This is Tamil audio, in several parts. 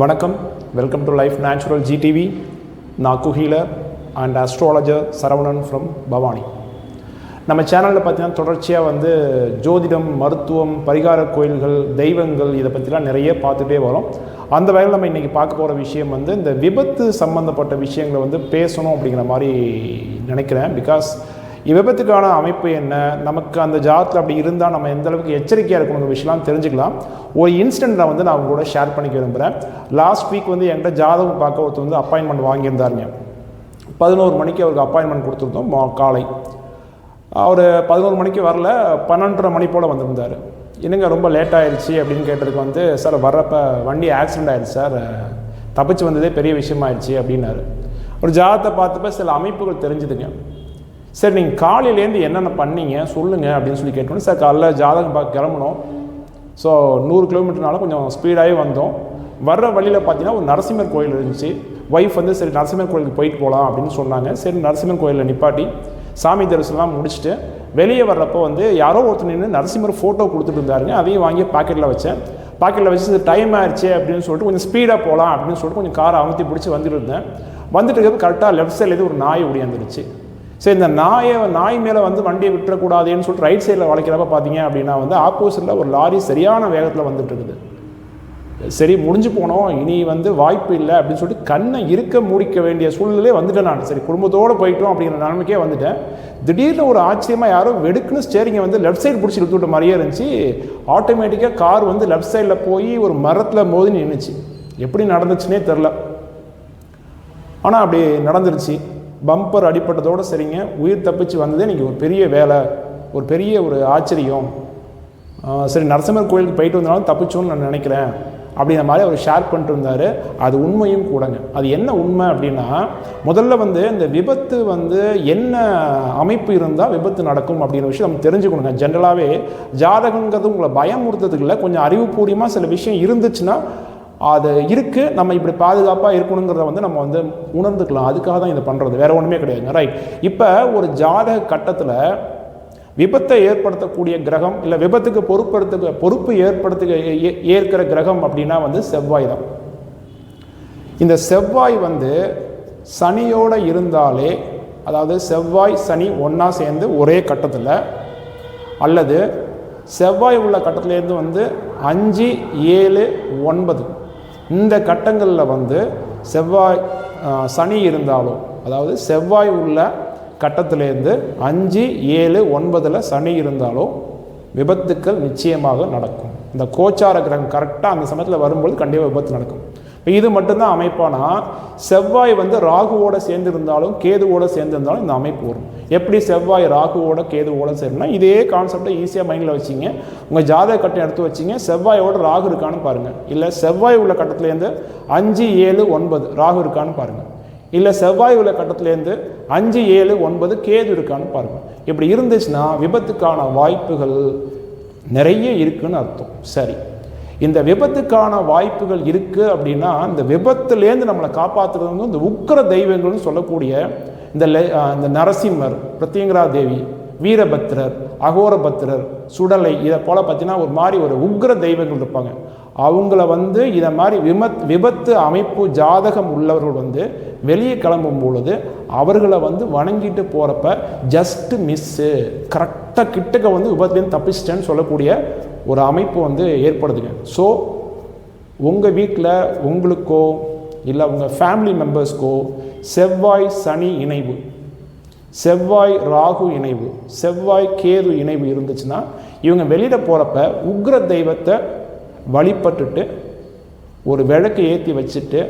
வணக்கம். Welcome to life natural GTV நான் குஹீலர் and astrologer Saravanan from Bhavani. நம்ம சேனலில் பார்த்தீங்கன்னா தொடர்ச்சியாக வந்து ஜோதிடம் மருத்துவம் பரிகார கோயில்கள் தெய்வங்கள் இதை பற்றிலாம் நிறைய பார்த்துட்டே வரோம். அந்த வகையில் நம்ம இன்றைக்கி பார்க்க போகிற விஷயம் வந்து இந்த விபத்து சம்மந்தப்பட்ட விஷயங்களை வந்து பேசணும் அப்படிங்கிற மாதிரி நினைக்கிறேன். பிகாஸ் விபத்துக்கான அமைப்பு என்ன? நமக்கு அந்த ஜாதத்தில் அப்படி இருந்தால் நம்ம எந்த அளவுக்கு எச்சரிக்கையாக இருக்கணுங்கிற விஷயம்லாம் தெரிஞ்சுக்கலாம். ஒரு இன்சிடெண்ட்டை வந்து நான் உங்களோட ஷேர் பண்ணிக்க விரும்புகிறேன் லாஸ்ட் வீக் வந்து என்கிட்ட ஜாதகம் பார்க்க ஒருத்தர் வந்து அப்பாயின்மெண்ட் வாங்கியிருந்தாருங்க. பதினோரு மணிக்கு அவருக்கு அப்பாயின்மெண்ட் கொடுத்துருந்தோம் மா- காலை. அவர் பதினோரு மணிக்கு வரல பன்னெண்டரை மணி போல் வந்திருந்தார். என்னங்க ரொம்ப லேட் ஆயிடுச்சு அப்படின்னு கேட்டதுக்கு வந்து சார் வர்றப்ப வண்டி ஆக்சிடென்ட் ஆயிடுச்சு சார். தப்பிச்சு வந்ததே பெரிய விஷயமாயிடுச்சு அப்படின்னாரு. ஒரு ஜாதத்தை பார்த்தப்ப சில அமைப்புகள் தெரிஞ்சுதுங்க. சரி நீங்கள் காலையிலேருந்து என்னென்ன பண்ணீங்க? சொல்லுங்கள் அப்படின்னு சொல்லி கேட்டோன்னே சார் காலைல ஜாதகம் பார்க்க கிளம்பணும் ஸோ நூறு கிலோமீட்டர்னால கொஞ்சம் ஸ்பீடாகவே வந்தோம். வர்ற வழியில் பார்த்தீங்கன்னா ஒரு நரசிம்மர் கோயில் இருந்துச்சு. ஒய்ஃப் வந்து சரி நரசிம்மர் கோயிலுக்கு போயிட்டு போகலாம் அப்படின்னு சொன்னாங்க. சரி நரசிம்மர் கோயிலில் நிப்பாட்டி சாமி தரிசனம்லாம் முடிச்சுட்டு வெளியே வர்றப்போ வந்து யாரோ ஒருத்தர் நின்று நரசிம்மர் ஃபோட்டோ கொடுத்துட்டு இருந்தாருங்க. அதையும் வாங்கி பாக்கெட்டில் வச்சேன். பாக்கெட்டில் வச்சு டைம் ஆயிடுச்சு அப்படின்னு சொல்லிட்டு கொஞ்சம் ஸ்பீடாக போகலாம் அப்படின்னு சொல்லிட்டு கொஞ்சம் காரை அமுத்தி பிடிச்சி வந்துட்டு இருந்தேன். வந்துட்டு இருக்கிறது கரெக்டாக லெஃப்ட் சைட்லேருந்து ஒரு நாய் ஓடியாந்துருச்சு சரி இந்த நாயை நாய் மேலே வந்து வண்டியை விட்டுறக்கூடாதுன்னு சொல்லிட்டு ரைட் சைடில் வளைக்கிறப்ப பார்த்தீங்க அப்படின்னா வந்து ஆப்போசிட்டில் ஒரு லாரி சரியான வேகத்தில் வந்துட்டு இருக்குது. சரி முடிஞ்சு போனோம். இனி வந்து வாய்ப்பு இல்லை அப்படின்னு சொல்லிட்டு கண்ணை இருக்க மூடிக்க வேண்டிய சூழ்நிலையே வந்துட்டேன் நான். சரி குடும்பத்தோடு போயிட்டோம் அப்படிங்கிற நிலைமைக்கே வந்துட்டேன். திடீர்னு ஒரு ஆச்சரியமாக யாரோ வெடுக்குன்னு ஸ்டேரிங்கை வந்து லெஃப்ட் சைடு பிடிச்சி இழுத்து விட்ட மாதிரியே இருந்துச்சு. ஆட்டோமேட்டிக்காக கார் வந்து லெஃப்ட் சைடில் போய் ஒரு மரத்தில் மோதி நின்றுச்சு எப்படி நடந்துச்சுன்னே தெரில ஆனால் அப்படி நடந்துருச்சு. பம்பர் அடிப்பட்டதோடு சரிங்க. உயிர் தப்பிச்சு வந்ததே இன்றைக்கி ஒரு பெரிய வேலை ஒரு பெரிய ஒரு ஆச்சரியம். சரி நரசிம்மர் கோயிலுக்கு போயிட்டு வந்தாலும் தப்பிச்சோன்னு நான் நினைக்கிறேன். அப்படிங்கிற மாதிரி அவர் ஷேர் பண்ணிட்டு இருந்தார். அது உண்மையும் கூடங்க. அது என்ன உண்மை அப்படின்னா முதல்ல வந்து இந்த விபத்து வந்து என்ன அமைப்பு இருந்தால் விபத்து நடக்கும் அப்படிங்கிற விஷயம் நம்ம தெரிஞ்சுக்கணுங்க. ஜென்ரலாகவே ஜாதகங்கிறது உங்களை பயமுறுத்துறதுக்குள்ள கொஞ்சம் அறிவுபூர்வமாக சில விஷயம் இருந்துச்சுன்னா அது இருக்குது நம்ம இப்படி பாதுகாப்பாக இருக்கணுங்கிறத வந்து நம்ம வந்து உணர்ந்துக்கலாம். அதுக்காக தான் இதை பண்ணுறது வேறு ஒன்றுமே கிடையாதுங்க. ரைட் இப்போ ஒரு ஜாதக கட்டத்தில் விபத்தை ஏற்படுத்தக்கூடிய கிரகம் இல்லை விபத்துக்கு பொறுப்படுத்த பொறுப்பு ஏற்படுத்த ஏ- ஏற்கிற கிரகம் அப்படின்னா வந்து செவ்வாய் தான். இந்த செவ்வாய் வந்து சனியோடு இருந்தாலே அதாவது செவ்வாய் சனி ஒன்றா சேர்ந்து ஒரே கட்டத்தில் அல்லது செவ்வாய் உள்ள கட்டத்துலேருந்து வந்து அஞ்சு ஏழு ஒன்பது. இந்த கட்டங்களில் வந்து செவ்வாய் சனி இருந்தாலும் அதாவது செவ்வாய் உள்ள கட்டத்திலேருந்து அஞ்சு ஏழு ஒன்பதில் சனி இருந்தாலும் விபத்துக்கள் நிச்சயமாக நடக்கும். இந்த கோச்சார கிரகம் கரெக்டாக அந்த சமயத்தில் வரும்போது கண்டிப்பாக விபத்து நடக்கும். இப்போ இது மட்டும்தான் அமைப்பானா செவ்வாய் வந்து ராகுவோடு சேர்ந்து இருந்தாலும் கேதுவோட சேர்ந்து இருந்தாலும் இந்த அமைப்பு வரும். எப்படி செவ்வாய் ராகுவோட கேதுவோட சேரும்னா இதே கான்செப்டை ஈஸியாக மைண்டில் வச்சிங்க. உங்கள் ஜாதக கட்டம் எடுத்து வச்சிங்க. செவ்வாயோட ராகு இருக்கான்னு பாருங்கள் இல்லை செவ்வாய் உள்ள கட்டத்துலேருந்து அஞ்சு ஏழு ஒன்பது ராகு இருக்கான்னு பாருங்கள் இல்லை செவ்வாய் உள்ள கட்டத்துலேருந்து அஞ்சு ஏழு ஒன்பது கேது இருக்கான்னு பாருங்கள் இப்படி இருந்துச்சுன்னா விபத்துக்கான வாய்ப்புகள் நிறைய இருக்குன்னு அர்த்தம். சரி. இந்த விபத்துக்கான வாய்ப்புகள் இருக்குது அப்படின்னா இந்த விபத்துலேருந்து நம்மளை காப்பாற்றுறது வந்து இந்த உக்கர தெய்வங்கள்னு சொல்லக்கூடிய இந்த இந்த நரசிம்மர் பிரத்யங்கரா தேவி வீரபத்திரர் அகோரபத்திரர் சுடலை இதை போல் பார்த்தீங்கன்னா ஒரு மாதிரி ஒரு உக்கிர தெய்வங்கள் இருப்பாங்க. அவங்கள வந்து இதை மாதிரி விமத் விபத்து அமைப்பு ஜாதகம் உள்ளவர்கள் வந்து வெளியே கிளம்பும் பொழுது அவர்களை வந்து வணங்கிட்டு போகிறப்ப ஜஸ்ட் மிஸ்ஸு கரெக்டாக கிட்டக்க வந்து விபத்துலேருந்து தப்பிச்சிட்டேன்னு சொல்லக்கூடிய ஒரு அமைப்பு வந்து ஏற்படுதுங்க. ஸோ உங்கள் வீட்டில் உங்களுக்கோ இல்லை உங்கள் ஃபேமிலி மெம்பர்ஸ்க்கோ செவ்வாய் சனி இணைவு செவ்வாய் ராகு இணைவு செவ்வாய் கேது இணைவு இருந்துச்சுன்னா இவங்க வெளியில் போகிறப்ப உக்ர தெய்வத்தை வழிபட்டுட்டு ஒரு விளக்கு ஏற்றி வச்சுட்டு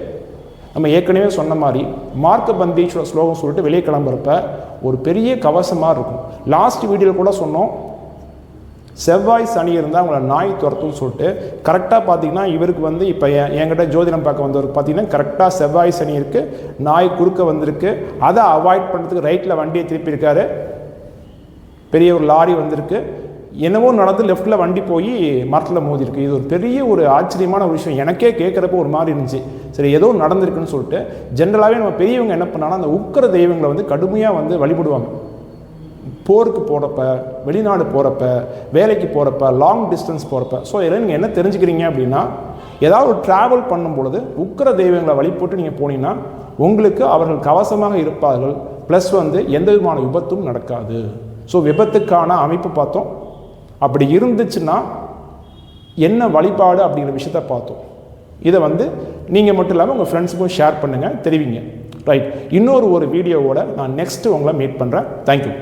நம்ம ஏற்கனவே சொன்ன மாதிரி மார்க்க பந்தீஸ்வர ஸ்லோகம் சொல்லிட்டு வெளியே கிளம்புறப்ப ஒரு பெரிய கவசமாக இருக்கும். லாஸ்ட் வீடியோவில் கூட சொன்னோம். செவ்வாய் சனி இருந்தால் அவங்கள நாய் துரத்தும்னு சொல்லிட்டு கரெக்டாக பார்த்தீங்கன்னா இவருக்கு வந்து இப்போ என் என்கிட்ட ஜோதிடம் பார்க்க வந்தவர் பார்த்தீங்கன்னா கரெக்டாக செவ்வாய் சனி இருக்குது நாய் குறுக்க வந்திருக்கு. அதை அவாய்ட் பண்ணுறதுக்கு ரைட்டில் வண்டியை திருப்பியிருக்காரு பெரிய ஒரு லாரி வந்திருக்கு. என்னவோ நடந்து லெஃப்ட்டில் வண்டி போய் மரத்தில் மோதிருக்கு இது ஒரு பெரிய ஒரு ஆச்சரியமான ஒரு விஷயம். எனக்கே கேட்குறப்ப ஒரு மாதிரி இருந்துச்சு. சரி ஏதோ நடந்திருக்குன்னு சொல்லிட்டு ஜென்ரலாகவே நம்ம பெரியவங்க என்ன பண்ணாங்கன்னா அந்த உக்கிர தெய்வங்களை வந்து கடுமையாக வந்து வழிபடுவாங்க. போருக்கு போகிறப்ப வெளிநாடு போகிறப்ப வேலைக்கு போகிறப்ப லாங் டிஸ்டன்ஸ் போகிறப்ப ஸோ இதில் நீங்கள் என்ன தெரிஞ்சுக்கிறீங்க அப்படின்னா ஏதாவது ஒரு ட்ராவல் பண்ணும் பொழுது உக்கிர தெய்வங்களை வழிபட்டு நீங்கள் போனீங்கன்னா உங்களுக்கு அவர்கள் கவசமாக இருப்பார்கள். ப்ளஸ் வந்து எந்த விதமான விபத்தும் நடக்காது. ஸோ விபத்துக்கான அமைப்பு பார்த்தோம். அப்படி இருந்துச்சுன்னா என்ன வழிபாடு அப்படிங்கிற விஷயத்த பார்த்தோம். இதை வந்து நீங்கள் மட்டும் இல்லாமல் உங்கள் ஃப்ரெண்ட்ஸுக்கும் ஷேர் பண்ணுங்கள் தெரிவிங்க. ரைட் இன்னொரு ஒரு வீடியோவோட நான் நெக்ஸ்ட்டு உங்களை மீட் பண்ணுறேன் தேங்க்யூ